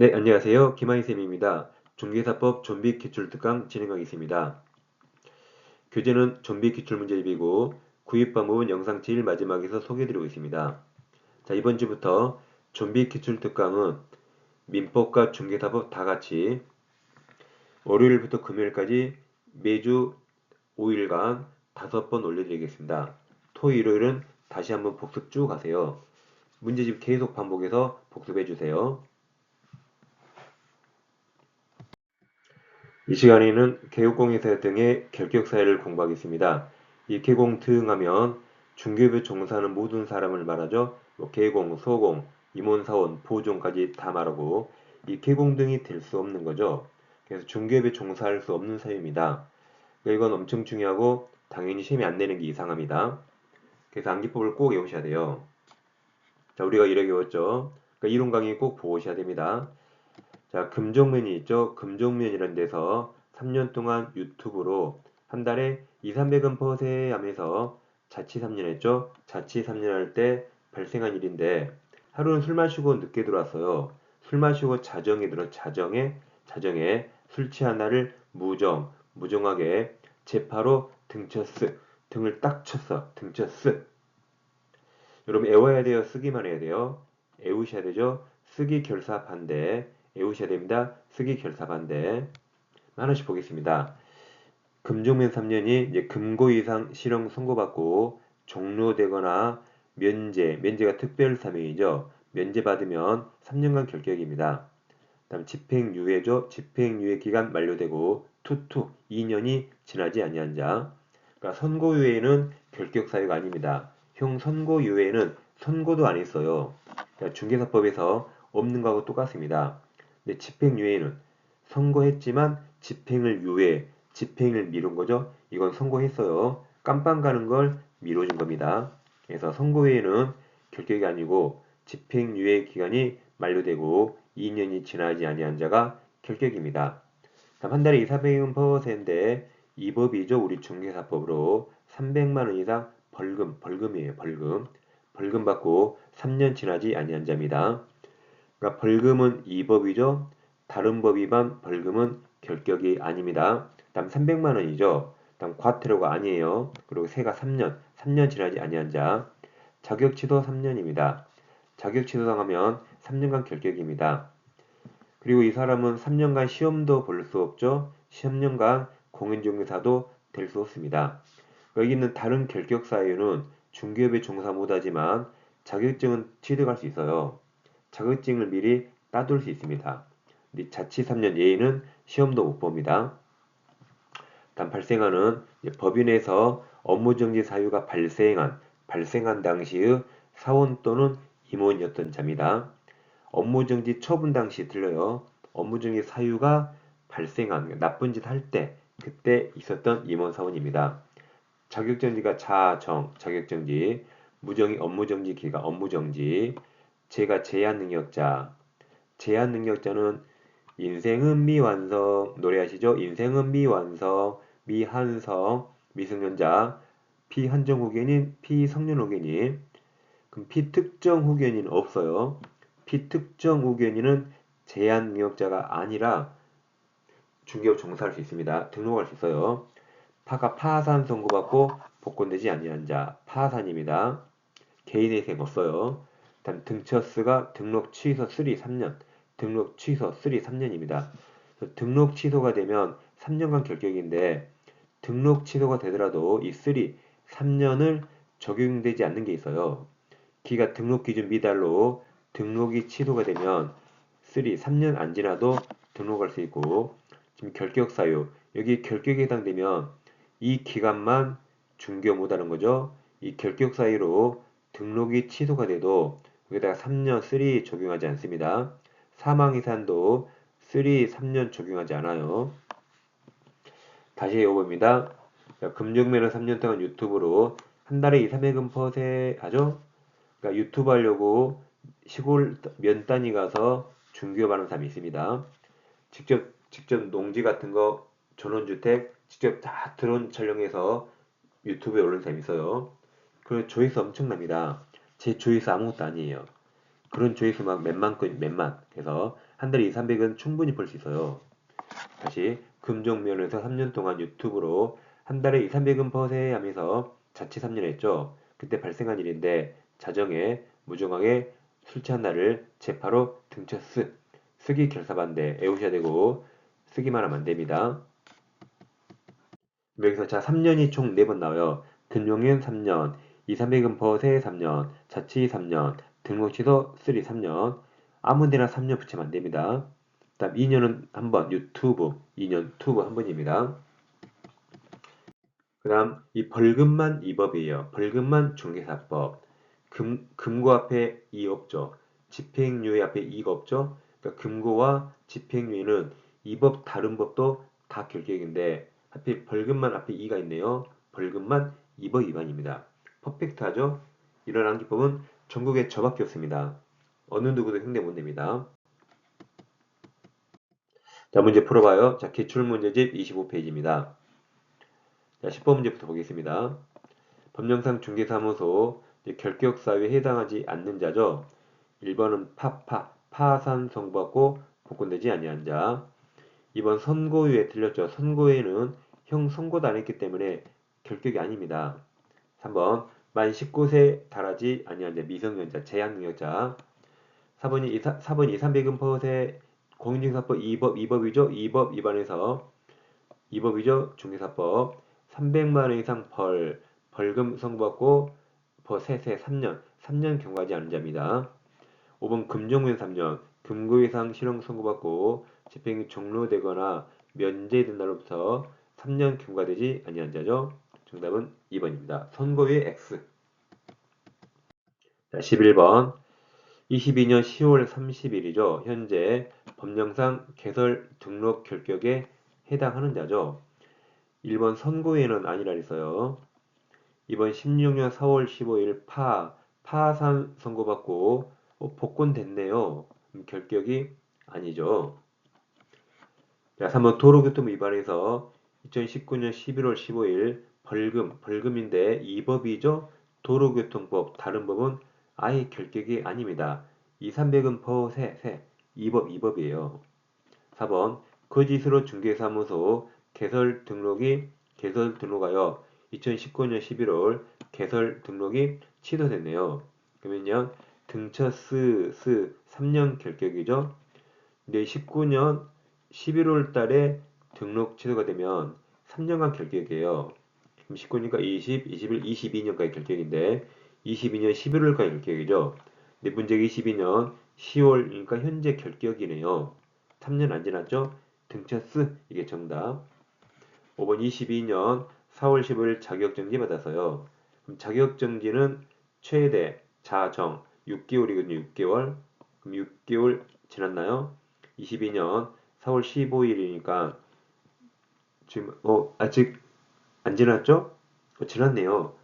네, 안녕하세요. 김하희쌤입니다. 종교사법 좀비 기출특강 진행하겠습니다. 교재는 좀비 기출문제집이고 구입 방법은 영상 제일 마지막에서 소개해드리고 있습니다. 자, 이번 주부터 좀비 기출특강은 민법과 종교사법 다 같이 월요일부터 금요일까지 매주 5일간 5번 올려드리겠습니다. 토, 일요일은 다시 한번 복습 쭉 하세요. 문제집 계속 반복해서 복습해주세요. 이 시간에는 개국공예사 등의 결격사회를 공부하겠습니다. 이 개공 등하면 중개업에 종사하는 모든 사람을 말하죠. 뭐 개공, 소공, 임원사원, 보종까지 다 말하고 이 개공 등이 될 수 없는 거죠. 그래서 중개업에 종사할 수 없는 사유입니다. 그러니까 이건 엄청 중요하고 당연히 시험이 안 내는 게 이상합니다. 그래서 암기법을 꼭 외우셔야 돼요. 자, 우리가 이렇게 외웠죠. 그러니까 이론 강의 꼭 보셔야 됩니다. 자, 금종면이 있죠. 금종면이라는 데서 3년 동안 유튜브로 한 달에 2, 300원 퍼세 하면서 자취 3년 했죠. 자취 3년 할 때 발생한 일인데 하루는 술 마시고 늦게 들어왔어요. 술 마시고 자정에 들어 자정에 자정에 술 취한 날을 무정 무정하게 재파로 등쳤스 등을 딱 쳤어 등쳤스 여러분 애워야 돼요 쓰기만 해야 돼요 애우셔야 되죠 쓰기 결사 반대 외우셔야 됩니다. 쓰기 결사 반대. 하나씩 보겠습니다. 금종면 3년이 이제 금고 이상 실형 선고받고 종료되거나 면제, 면제가 특별 사명이죠. 면제 받으면 3년간 결격입니다. 다음 집행유예죠. 집행유예 기간 만료되고 투투 2년이 지나지 아니한 자. 그러니까 선고유예는 결격 사유가 아닙니다. 형 선고유예는 선고도 안 했어요. 그러니까 중개사법에서 없는 거하고 똑같습니다. 근데 집행유예는 선고했지만 집행을 유예, 집행을 미룬 거죠. 이건 선고했어요. 깜빵 가는 걸 미뤄진 겁니다. 그래서 선고유예는 결격이 아니고 집행유예 기간이 만료되고 2년이 지나지 아니한 자가 결격입니다. 다음 한 달에 2, 400원 퍼센트인데 이 법이죠. 우리 중개사법으로 300만 원 이상 벌금, 벌금이에요. 벌금. 벌금 받고 3년 지나지 아니한 자입니다. 그러니까 벌금은 2법이죠. 다른 법 위반 벌금은 결격이 아닙니다. 다음 300만 원이죠. 다음 과태료가 아니에요. 그리고 세가 3년, 3년 지나지 아니한 자. 자격 취소 3년입니다. 자격 취소 당하면 3년간 결격입니다. 그리고 이 사람은 3년간 시험도 볼 수 없죠. 10년간 공인중개사도 될 수 없습니다. 여기 있는 다른 결격 사유는 중개업에 종사 못하지만 자격증은 취득할 수 있어요. 자격증을 미리 따둘 수 있습니다. 자치 3년 예의는 시험도 못 봅니다. 다음 발생하는 법인에서 업무정지 사유가 발생한 발생한 당시의 사원 또는 임원이었던 자입니다. 업무정지 처분 당시 들려요. 업무정지 사유가 발생한 나쁜 짓 할 때 그때 있었던 임원 사원입니다. 자격정지가 자정 자격정지 무정이 업무정지 기가 업무정지 제가 제한 능력자. 제한 능력자는 인생은 미완성 노래하시죠? 인생은 미완성 미한성 미성년자 피한정 후견인 피성년 후견인 그럼 피특정 후견인 없어요. 피특정 후견인은 제한 능력자가 아니라 중개업 종사할 수 있습니다. 등록할 수 있어요. 파가 파산 선고받고 복권되지 아니한 자 파산입니다. 개인의 생 없어요. 다음 등처스가 등록 취소 3 3년 등록 취소 3 3년입니다. 등록 취소가 되면 3년간 결격인데 등록 취소가 되더라도 이 3, 3년을 적용되지 않는 게 있어요. 기가 등록 기준 미달로 등록이 취소가 되면 3, 3년 안 지나도 등록할 수 있고 지금 결격 사유 여기 결격에 해당되면 이 기간만 중개 못하는 거죠. 이 결격 사유로 등록이 취소가 돼도 여기다가 3년 3 적용하지 않습니다. 사망 이산도 3, 3년 적용하지 않아요. 다시 요겁니다. 금융면허 3년 동안 유튜브로 한 달에 2, 300은 퍼세 하죠? 그러니까 유튜브 하려고 시골 면 단위 가서 중개업하는 사람이 있습니다. 직접 직접 농지 같은 거 전원주택 직접 다 드론 촬영해서 유튜브에 올린 사람이 있어요. 그 조회수 엄청납니다. 제 조회수 아무것도 아니에요. 그런 조회수 막 몇만 건, 몇만. 그래서 한 달에 2, 300은 충분히 벌 수 있어요. 다시 금종면에서 3년 동안 유튜브로 한 달에 2, 300은 버세 하면서 자취 3년 했죠. 그때 발생한 일인데 자정에 무정하게 술 취한 날을 재파로 등쳐 쓰 쓰기 결사반대 애우셔야 되고 쓰기만 하면 안 됩니다. 여기서 자 3년이 총 4번 나와요. 근용인 3년, 2, 300은 버세 3년, 자취 3년, 등록 취소 3, 3년 아무 데나 3년 붙이면 안 됩니다. 다음 2년은 한 번 유튜브 2년 투브 한 번입니다. 그 다음 이 벌금만 2법이에요. 벌금만 중개사법. 금, 금고 앞에 2 없죠. 집행유예 앞에 2가 없죠. 그러니까 금고와 집행유예는 이 법 다른 법도 다 결격인데 하필 벌금만 앞에 2가 있네요. 벌금만 2법 위반입니다. 퍼펙트하죠? 이런 암기법은 전국에 저밖에 없습니다. 어느 누구도 흉내 못 냅니다. 자, 문제 풀어봐요. 자, 기출문제집 25페이지입니다. 자, 10번 문제부터 보겠습니다. 법령상 중개사무소 결격사유에 해당하지 않는 자죠. 1번은 파파, 파산 선고받고 복권되지 아니한 자. 2번 선고유예 틀렸죠. 선고유예는 형 선고도 안 했기 때문에 결격이 아닙니다. 3번 만 19세 달하지 아니한 자 미성년자 제한능력자 4번이 2, 4번 2, 300은 퍼세 공인중개사법 2법 2법이죠. 2법 위반해서 2법이죠. 중개사법 300만 원 이상 벌 벌금 선고받고 버세세 3년 3년 경과하지 않은 자입니다. 5번 금종면 3년 금고 이상 실형 선고받고 집행이 종료되거나 면제된 날로부터 3년 경과되지 아니한 자죠. 정답은 2번입니다. 선고의 X. 자, 11번. 22년 10월 30일이죠. 현재 법령상 개설 등록 결격에 해당하는 자죠. 1번 선고에는 아니라 있어요. 2번 16년 4월 15일 파, 파산 선고받고 어, 복권됐네요. 결격이 아니죠. 자, 3번 도로교통 위반해서 2019년 11월 15일 벌금, 벌금인데 이 법이죠. 도로교통법, 다른 법은 아예 결격이 아닙니다. 2, 300은 버세, 세, 2법, 2법이에요. 4번 거짓으로 중개사무소 개설 등록이 개설 등록하여 2019년 11월 개설 등록이 취소됐네요. 그러면요. 등처 스, 스 3년 결격이죠. 근데 19년 11월 달에 등록 취소가 되면 3년간 결격이에요. 그럼 19니까 20, 21, 22년까지 결격인데 22년 11월까지 결격이죠. 근데 문제가 22년 10월이니까 현재 결격이네요. 3년 안 지났죠? 등차스 이게 정답. 5번 22년 4월 15일 자격정지 받아서요. 그럼 자격정지는 최대 자정 6개월이거든요. 6개월. 그럼 6개월 지났나요? 22년 4월 15일이니까 지금 어 아직 안 지났죠? 어, 지났네요.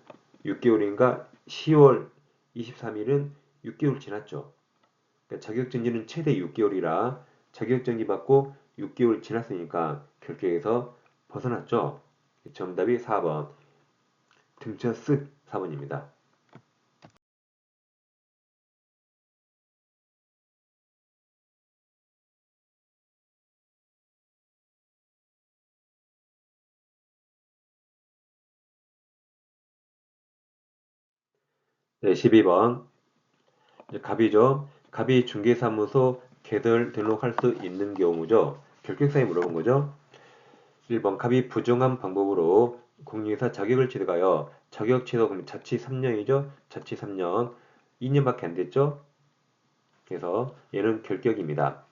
6개월인가 10월 23일은 6개월 지났죠. 그러니까 자격정지는 최대 6개월이라 자격정지 받고 6개월 지났으니까 결격에서 벗어났죠. 정답이 4번. 등쳐 쓱 4번입니다. 네, 12번. 갑이죠. 갑이 중개사무소 개설 등록할 수 있는 경우죠. 결격사에 물어본 거죠. 1번 갑이 부정한 방법으로 공인회사 자격을 취득하여 자격 취득 그럼 자치 3년이죠. 자치 3년 2년밖에 안 됐죠. 그래서 얘는 결격입니다.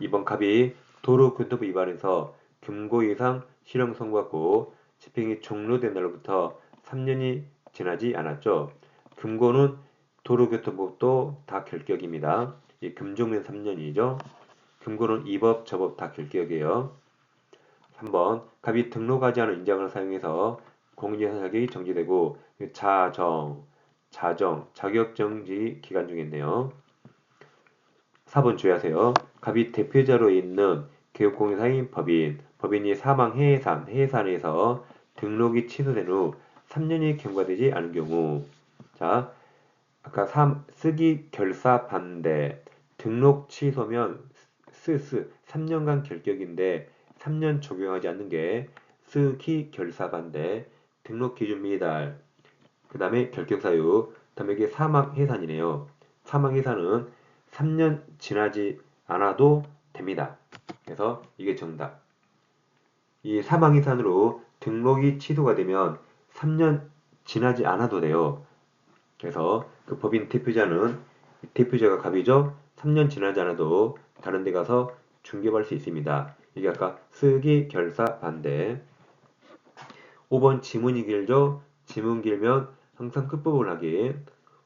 2번 갑이 도로교통법 위반해서 금고 이상 실형 선고받고 집행이 종료된 날로부터 3년이 지나지 않았죠. 금고는 도로교통법도 다 결격입니다. 이 금종면 3년이죠. 금고는 이법, 저법 다 결격이에요. 3번 갑이 등록하지 않은 인장을 사용해서 공인중개사 자격이 정지되고 자정, 자정, 자격정지 기간 중에 있네요. 4번 주의하세요. 갑이 대표자로 있는 개업공인사인 법인, 법인이 사망 해산, 해산에서 등록이 취소된 후 3년이 경과되지 않은 경우 자 아까 3, 쓰기 결사 반대 등록 취소면 스스 3년간 결격인데 3년 적용하지 않는 게 쓰기 결사 반대 등록 기준 미달 그 다음에 결격 사유 그 다음에 이게 사망 해산이네요. 사망 해산은 3년 지나지 않아도 됩니다. 그래서 이게 정답. 이 사망 해산으로 등록이 취소가 되면 3년 지나지 않아도 돼요. 그래서 그 법인 대표자는 대표자가 갑이죠. 3년 지나지 않아도 다른 데 가서 중개할 수 있습니다. 이게 아까 쓰기 결사 반대. 5번 지문이 길죠. 지문 길면 항상 끝부분 하기.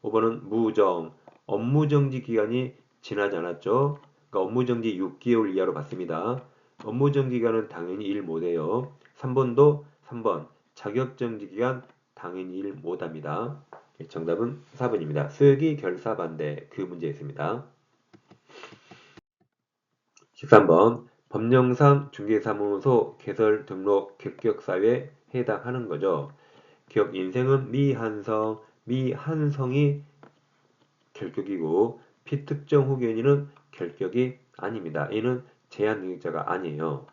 5번은 무정, 업무정지 기간이 지나지 않았죠. 그러니까 업무정지 6개월 이하로 받습니다. 업무정지 기간은 당연히 일 못해요. 3번도 3번 자격정지 기간 당연히 일 못합니다. 정답은 4번입니다. 쓰기 결사 반대 그 문제였습니다. 13번 법령상 중개사무소 개설 등록 결격사유에 해당하는 거죠. 기업 인생은 미한성, 미한성이 결격이고 피특정 후견인은 결격이 아닙니다. 이는 제한 능력자가 아니에요.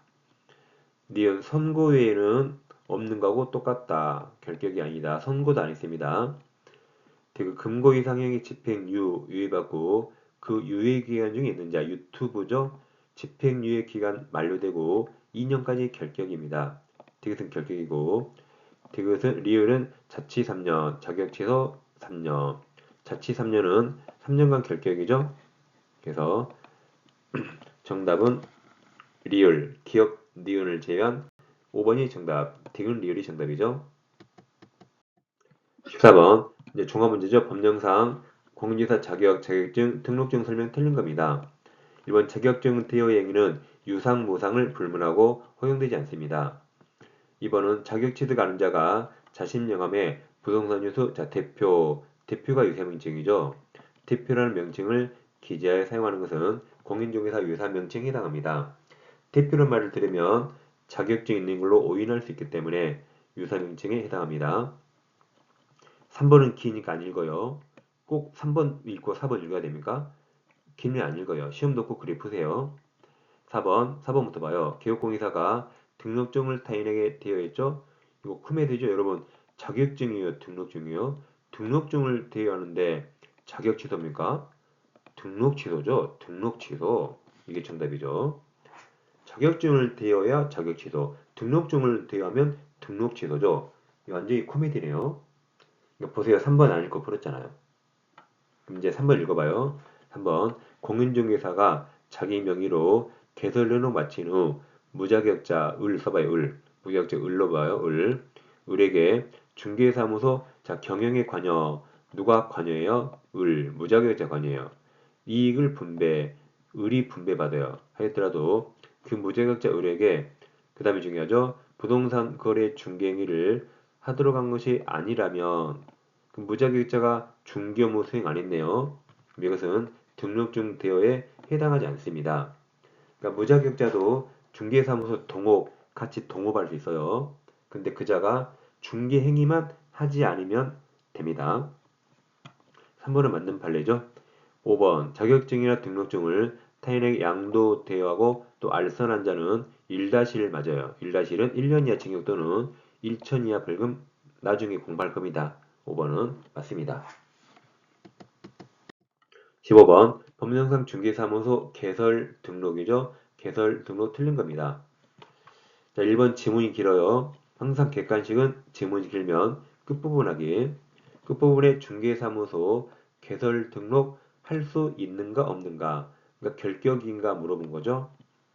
니은 선고 외에는 없는 거하고 똑같다. 결격이 아니다. 선고도 안 했습니다. 그 금고 이 상형의 집행유 유예받고 그 유예 기간 중에 있는 자 유튜브죠. 집행유예 기간 만료되고 2년까지 결격입니다. 디귿은 결격이고 디귿은 리을은 자치 3년, 자격 취소 3년. 자치 3년은 3년간 결격이죠. 그래서 정답은 리을, 기억 니은을 제외한 5번이 정답, 디귿 리을이 정답이죠. 14번 이제 종합 문제죠. 법령상 공인중개사 자격, 자격증, 등록증 설명 틀린 겁니다. 이번 자격증 대여의 행위는 유상, 무상을 불문하고 허용되지 않습니다. 2번은 자격 취득 하는 자가 자신 명함에 부동산 유수, 자 대표, 대표가 유사 명칭이죠. 대표라는 명칭을 기재하여 사용하는 것은 공인중개사 유사 명칭에 해당합니다. 대표라는 말을 들으면 자격증 있는 걸로 오인할 수 있기 때문에 유사 명칭에 해당합니다. 3번은 기니까 안 읽어요. 꼭 3번 읽고 4번 읽어야 됩니까? 길면 안 읽어요. 시험도 꼭 그리 푸세요. 4번, 4번부터 봐요. 개업공인사가 등록증을 타인에게 대여했죠? 이거 크면 되죠? 여러분, 자격증이요, 등록증이요? 등록증을 대여 하는데 자격 취소입니까? 등록 취소죠? 등록 취소. 이게 정답이죠. 자격증을 대여해야 자격 취소. 등록증을 대여하면 등록 취소죠. 완전히 코미디네요. 이거 보세요. 3번 안 읽고 풀었잖아요. 그럼 이제 3번 읽어봐요. 3번 공인중개사가 자기 명의로 개설연호 마친 후 무자격자 을 써봐요. 을 무자격자 을로 봐요. 을 을에게 중개사무소 자 경영에 관여 누가 관여해요? 을 무자격자 관여해요. 이익을 분배 을이 분배받아요. 하였더라도 그 무자격자 을에게 그 다음에 중요하죠. 부동산 거래 중개행위를 하도록 한 것이 아니라면 그 무자격자가 중개 업무 수행 안 했네요. 이것은 등록증 대여에 해당하지 않습니다. 그러니까 무자격자도 중개사무소 동업 같이 동업할 수 있어요. 근데 그자가 중개 행위만 하지 않으면 됩니다. 3번은 맞는 판례죠. 5번 자격증이나 등록증을 타인에게 양도 대여하고 또 알선한 자는 1-1 맞아요. 1-1은 1년 이하 징역 또는 1천 이하 벌금 나중에 공부할 겁니다. 5번은 맞습니다. 15번 법령상 중개사무소 개설 등록이죠. 개설 등록 틀린 겁니다. 자, 1번 지문이 길어요. 항상 객관식은 지문이 길면 끝부분 하기. 끝부분에 중개사무소 개설 등록 할 수 있는가 없는가. 그러니까 결격인가 물어본 거죠.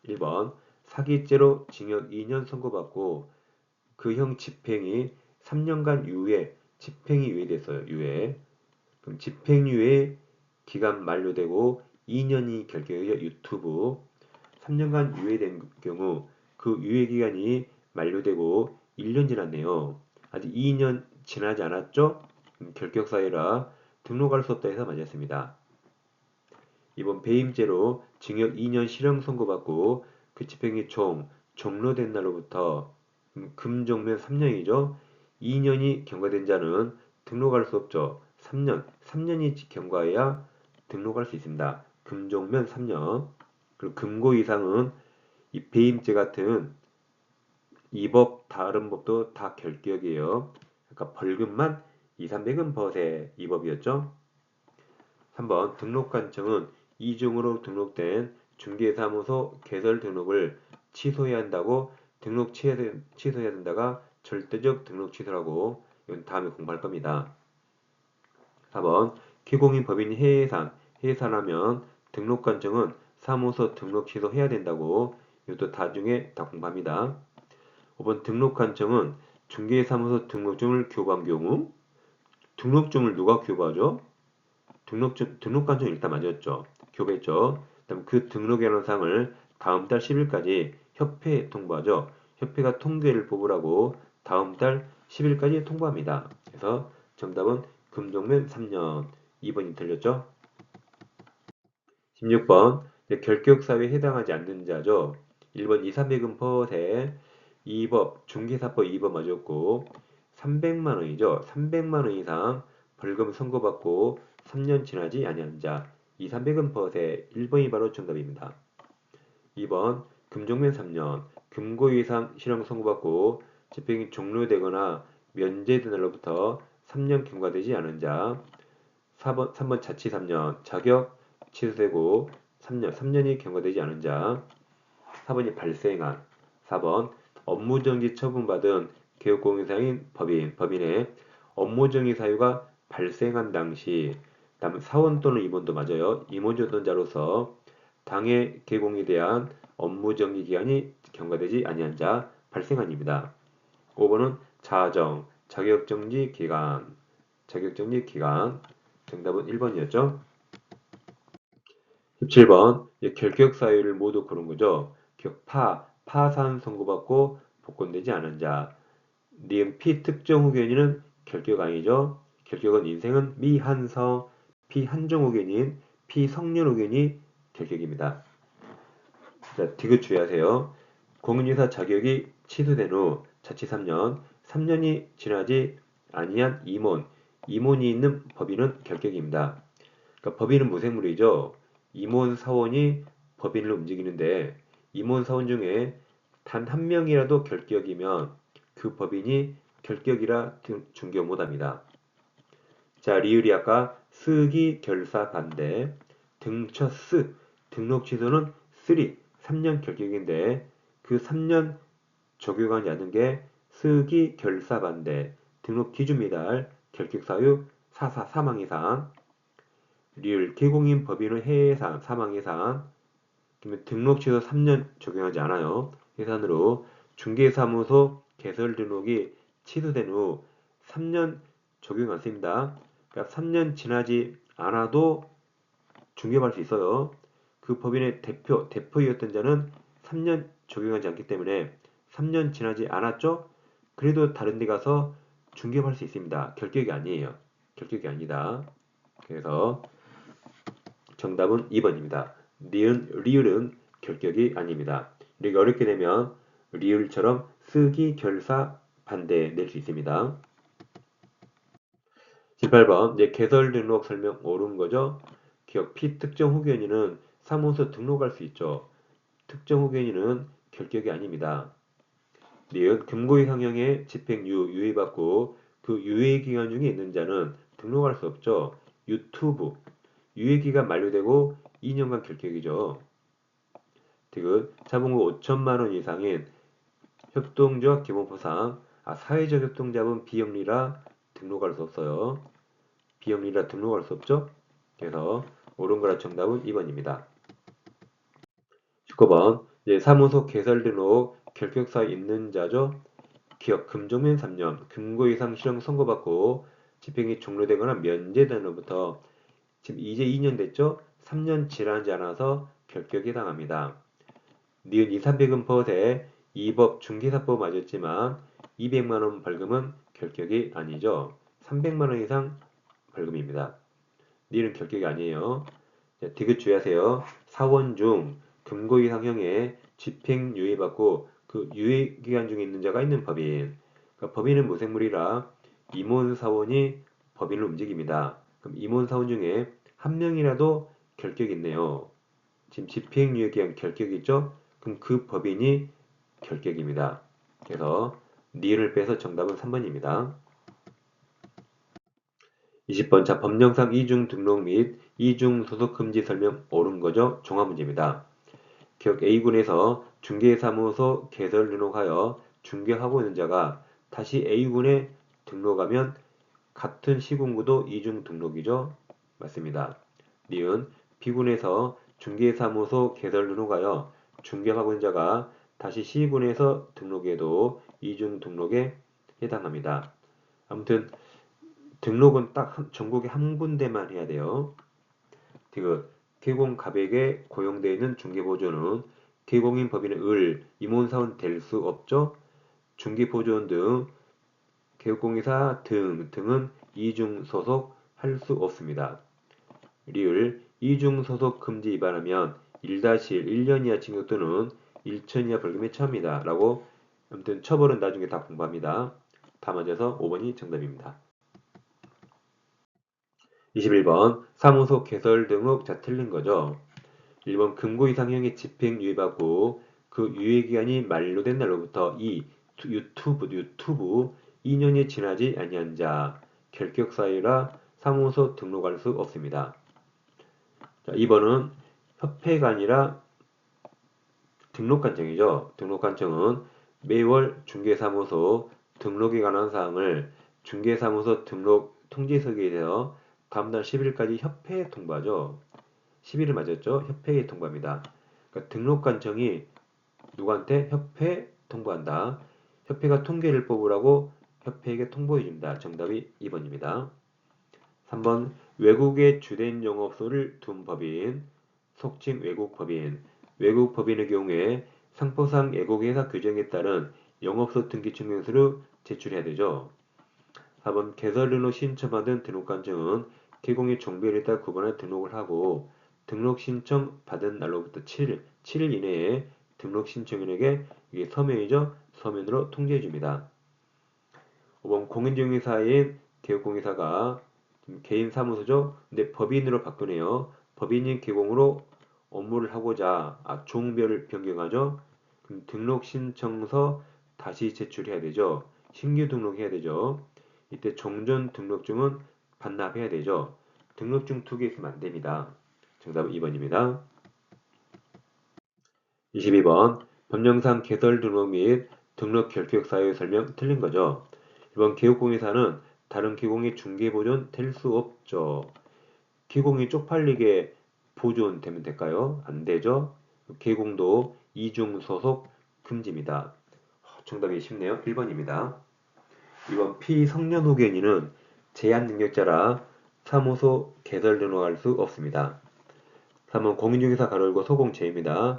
1번 사기죄로 징역 2년 선고받고 그 형 집행이 3년간 유예, 집행이 유예됐어요. 유예. 그럼 집행유예 기간 만료되고 2년이 결격이죠. 유튜브 3년간 유예된 경우 그 유예 기간이 만료되고 1년 지났네요. 아직 2년 지나지 않았죠? 결격 사유라 등록할 수 없다 해서 맞았습니다. 이번 배임죄로 징역 2년 실형 선고받고 그 집행이 총 종료된 날로부터 금종면 3년이죠. 2년이 경과된 자는 등록할 수 없죠. 3년, 3년이 경과해야 등록할 수 있습니다. 금종면 3년. 그리고 금고 이상은 이 배임죄 같은 이 법 다른 법도 다 결격이에요. 그러니까 벌금만 2, 300은 버세 이 법이었죠. 3번 등록관청은 이중으로 등록된 중개사무소 개설 등록을 취소해야 한다고 등록 취소해야 된다가 절대적 등록 취소라고 이건 다음에 공부할 겁니다. 4번 기공인 법인 해산 해산하면 등록관청은 사무소 등록 취소해야 된다고 이것도 나중에 다 공부합니다. 5번 등록관청은 중개사무소 등록증을 교부한 경우 등록증을 누가 교부하죠? 등록증, 등록관청 일단 맞았죠. 교부했죠. 그다음 그 등록이라는 사항을 다음 달 10일까지 협회에 통보하죠. 협회가 통계를 뽑으라고 다음 달 10일까지 통보합니다. 그래서 정답은 금종면 3년 2번이 틀렸죠. 16번 결격사유에 해당하지 않는 자죠. 1번 2, 300은 퍼세 2법 중개사법 2번 맞았고 300만 원이죠. 300만 원 이상 벌금 선고받고 3년 지나지 아니한 자 2, 300은 퍼세 1번이 바로 정답입니다. 2번 금종면 3년 금고 이상 실형 선고받고 집행이 종료되거나 면제된 날로부터 3년 경과되지 않은 자 4번, 3번 자치 3년 자격 취소되고 3년 3년이 경과되지 않은 자 4번이 발생한 4번 업무정지 처분받은 개업공인사인 법인 법인의 업무정지 사유가 발생한 당시 다음 사원 또는 임원도 맞아요. 임원이었던 자로서 당해 개공에 대한 업무 정지 기간이 경과되지 아니한 자 발생한입니다. 5번은 자정 자격정지 기간 자격정지 기간 정답은 1번이었죠. 17번 결격 사유를 모두 고른 거죠. 격파 파산 선고받고 복권되지 않은 자 니은 피 특정 후견인은 결격 아니죠. 결격은 인생은 미한성 피한정 후견인 피성년 후견이 결격입니다. 자, 디귿 주의하세요. 공인유사 자격이 취소된 후 자치 3년, 3년이 지나지 아니한 임원, 임원이 있는 법인은 결격입니다. 그러니까 법인은 무생물이죠. 임원 사원이 법인을 움직이는데 임원 사원 중에 단 한 명이라도 결격이면 그 법인이 결격이라 중개 못합니다. 자, 리을이 아까 쓰기 결사 반대 등처 쓰 등록 취소는 3 3년 결격인데 그 3년 적용하지 않는 게 쓰기 결사 반대 등록 기준 미달 결격 사유 사사 사망 이상 리을 개공인 법인의 해산 사망 이상 등록 취소 3년 적용하지 않아요. 해산으로 중개사무소 개설 등록이 취소된 후 3년 적용 않습니다. 그러니까 3년 지나지 않아도 중개받을 수 있어요. 그 법인의 대표, 대표이었던 자는 3년 적용하지 않기 때문에 3년 지나지 않았죠? 그래도 다른 데 가서 중개받을 수 있습니다. 결격이 아니에요. 결격이 아니다. 그래서 정답은 2번입니다. 니은, 리을은 결격이 아닙니다. 이렇게 어렵게 되면 리을처럼 쓰기, 결사, 반대 낼 수 있습니다. 18번 이제 개설 등록 설명 옳은 거죠. 기억 피특정 후견인은 사무소 등록할 수 있죠. 특정 후견인은 결격이 아닙니다. 니은 금고의 상형의 집행유 유예받고 그 유예 기간 중에 있는 자는 등록할 수 없죠. 유튜브 유예 기간 만료되고 2년간 결격이죠. 디귿 자본금 5천만 원 이상인 협동조합 기본보상 아, 사회적 협동조합은 비영리라 등록할 수 없어요. 비영리라 등록할 수 없죠. 그래서 옳은 거라 정답은 2번입니다. 19번 이제 사무소 개설 등록 결격사 있는 자죠. 기업 금종면 3년 금고 이상 실형 선고받고 집행이 종료되거나 면제된 후부터 지금 이제 2년 됐죠. 3년 지나지 않아서 결격에 당합니다. 니은 2, 300은 퍼세 2법 중개사법 맞았지만 200만원 벌금은 결격이 아니죠. 300만원 이상 벌금입니다. 니은 결격이 아니에요. 디귿 주의하세요. 사원 중 금고 이상형의 집행유예받고 그 유예기간 중에 있는 자가 있는 법인. 그러니까 법인은 무생물이라 임원 사원이 법인을 움직입니다. 그럼 임원사원 중에 한 명이라도 결격이 있네요. 지금 집행유예 기한 결격이 있죠? 그럼 그 법인이 결격입니다. 그래서 니을 빼서 정답은 3번입니다. 20번 자 법령상 이중 등록 및 이중 소속 금지 설명 옳은 거죠? 종합 문제입니다. 기억 A군에서 중개사무소 개설 등록하여 중개하고 있는 자가 다시 A군에 등록하면 같은 시군구도 이중 등록이죠? 맞습니다. 니은 B군에서 중개사무소 개설 등록하여 중개하고 있는 자가 다시 C군에서 등록해도 이중 등록에 해당합니다. 아무튼 등록은 딱 한- 전국에 한 군데만 해야 돼요. 그 개공 가백에 고용되어 있는 중개보조는 개공인 법인의 을, 임원사원 될 수 없죠. 중개보조원 등 개공이사 등 등은 이중 소속 할 수 없습니다. 리을 이중 소속 금지 위반하면 1-1 1년 이하 징역 또는 1천 이하 벌금에 처합니다. 라고 아무튼 처벌은 나중에 다 공부합니다. 다 맞아서 5번이 정답입니다. 21번 사무소 개설 등록 자 틀린 거죠. 1번 금고 이상형의 집행 유예받고 그 유예기간이 만료된 날로부터 이 투- 유튜브 유튜브 2년이 지나지 아니한 자 결격 사유라 사무소 등록할 수 없습니다. 자, 2번은 협회가 아니라 등록관청이죠. 등록관청은 매월 중개사무소 등록에 관한 사항을 중개사무소 등록 통지서기에 대해 다음 달 10일까지 협회에 통보하죠. 10일을 맞았죠. 협회에 통보합니다. 그러니까 등록관청이 누구한테 협회에 통보한다. 협회가 통계를 뽑으라고 협회에게 통보해 줍니다. 정답이 2번입니다. 3번 외국의 주된 영업소를 둔 법인 속칭 외국 법인 외국 법인의 경우에 상포상 애국 회사 규정에 따른 영업소 등기 증명서를 제출해야 되죠. 4번 개설 등록 신청받은 등록관청은 개공의 종별에 따라 구분해 등록을 하고 등록 신청 받은 날로부터 7일, 7일 이내에 등록 신청인에게 이게 서면이죠. 서면으로 통지해 줍니다. 5번 공인중개사인 개업공개사가 개인 사무소죠. 근데 법인으로 바꾸네요. 법인이 개공으로 업무를 하고자 아, 종별을 변경하죠. 그럼 등록 신청서 다시 제출해야 되죠. 신규 등록해야 되죠. 이때 종전 등록증은 반납해야 되죠. 등록증 두 개 있으면 안 됩니다. 정답은 2번입니다. 22번 법령상 개설 등록 및 등록 결격 사유 설명 틀린 거죠. 이번 개업공개사는 다른 기공의 중개 보존 될 수 없죠. 기공이 쪽팔리게 보존 되면 될까요? 안 되죠. 개공도 이중 소속 금지입니다. 정답이 쉽네요. 1번입니다. 이번 피성년 후견인은 제한 능력자라 사무소 개설 등록할 수 없습니다. 3번 공인중개사 가로열고 소공제입니다.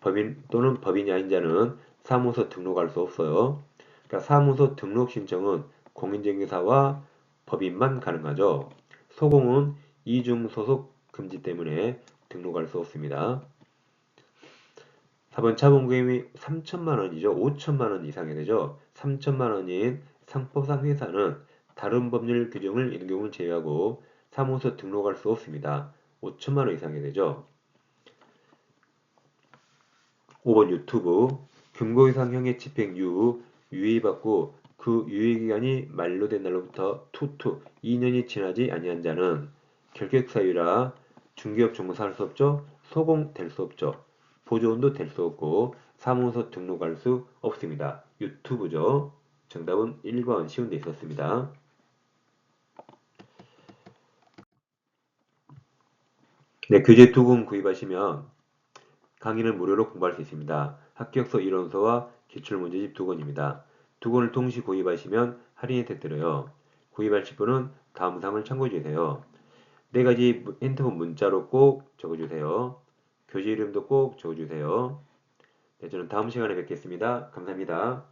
법인 또는 법인이 아닌 자는 사무소 등록할 수 없어요. 그러니까 사무소 등록 신청은 공인중개사와 법인만 가능하죠. 소공은 이중 소속 금지 때문에 등록할 수 없습니다. 4번 차범금이 3천만 원이죠. 5천만 원 이상이 되죠. 3천만 원인 상법상 회사는 다른 법률 규정을 있는 경우는 제외하고 사무소 등록할 수 없습니다. 5천만 원 이상이 되죠. 5번 유튜브 금고 이상 형의 집행유 유예받고 그 유예기간이 만료된 날로부터 투투 2년이 지나지 아니한 자는 결격 사유라 중개업 종사 할 수 없죠. 소공될 수 없죠. 보조원도 될 수 없고 사무소 등록할 수 없습니다. 유튜브죠. 정답은 1번 쉬운 데 있었습니다. 네, 교재 두 권 구입하시면 강의는 무료로 공부할 수 있습니다. 합격서 이론서와 기출문제집 두 권입니다. 두 권을 동시 구입하시면 할인이 되더라요. 구입하실 분은 다음 사항을 참고해 주세요. 네 가지 핸드폰 문자로 꼭 적어주세요. 교재 이름도 꼭 적어주세요. 네, 저는 다음 시간에 뵙겠습니다. 감사합니다.